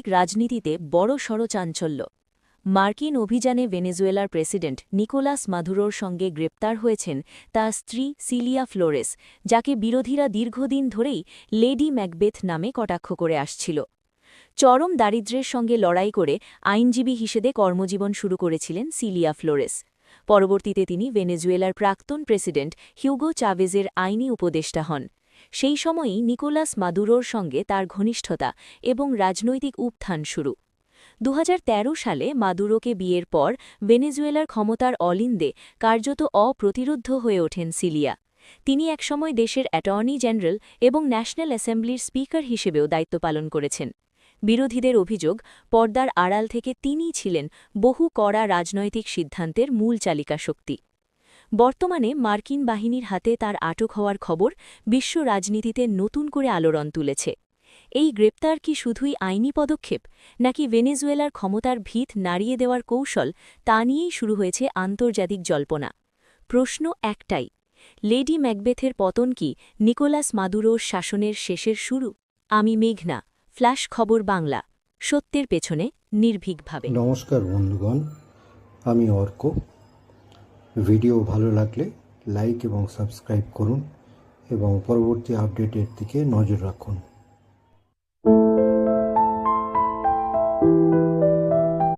সাম্প্রদায়িক রাজনীতিতে বড় সড় চাঞ্চল্য। মার্কিন অভিযানে ভেনেজুয়েলার প্রেসিডেন্ট নিকোলাস মাদুরোর সঙ্গে গ্রেপ্তার হয়েছেন তার স্ত্রী সিলিয়া ফ্লোরেস, যাকে বিরোধীরা দীর্ঘদিন ধরেই লেডি ম্যাকবেথ নামে কটাক্ষ করে আসছিল। চরম দারিদ্র্যের সঙ্গে লড়াই করে আইনজীবী হিসেবে কর্মজীবন শুরু করেছিলেন সিলিয়া ফ্লোরেস। পরবর্তীতে তিনি ভেনেজুয়েলার প্রাক্তন প্রেসিডেন্ট হিউগো চাভেজের আইনি উপদেষ্টা হন। সেই সময়ই নিকোলাস মাদুরোর সঙ্গে তার ঘনিষ্ঠতা এবং রাজনৈতিক উত্থান শুরু। দু হাজার তেরো সালে মাদুরোকে বিয়ের পর ভেনেজুয়েলার ক্ষমতার অলিন্দে কার্যত অপ্রতিরোধ্য হয়ে ওঠেন সিলিয়া। তিনি একসময় দেশের অ্যাটর্নি জেনারেল এবং ন্যাশনাল অ্যাসেম্বলির স্পিকার হিসেবেও দায়িত্ব পালন করেছেন। বিরোধীদের অভিযোগ, পর্দার আড়াল থেকে তিনিই ছিলেন বহু কড়া রাজনৈতিক সিদ্ধান্তের মূল চালিকা শক্তি বর্তমানে মার্কিন বাহিনীর হাতে তার আটক হওয়ার খবর বিশ্ব রাজনীতিতে নতুন করে আলোড়ন তুলেছে। এই গ্রেপ্তার কি শুধুই আইনি পদক্ষেপ, নাকি ভেনেজুয়েলার ক্ষমতার ভিত নাড়িয়ে দেওয়ার কৌশল তা নিয়েই শুরু হয়েছে আন্তর্জাতিক জল্পনা? প্রশ্ন একটাই, লেডি ম্যাকবেথের পতন কি নিকোলাস মাদুরোর শাসনের শেষের শুরু? আমি মেঘনা, ফ্ল্যাশ খবর বাংলা, সত্যের পেছনে নির্ভীকভাবে। নমস্কার বন্ধুগণ, আমি অর্ক। ভিডিও ভালো লাগলে লাইক এবং সাবস্ক্রাইব করুন এবং পরবর্তী আপডেটের দিকে নজর রাখুন।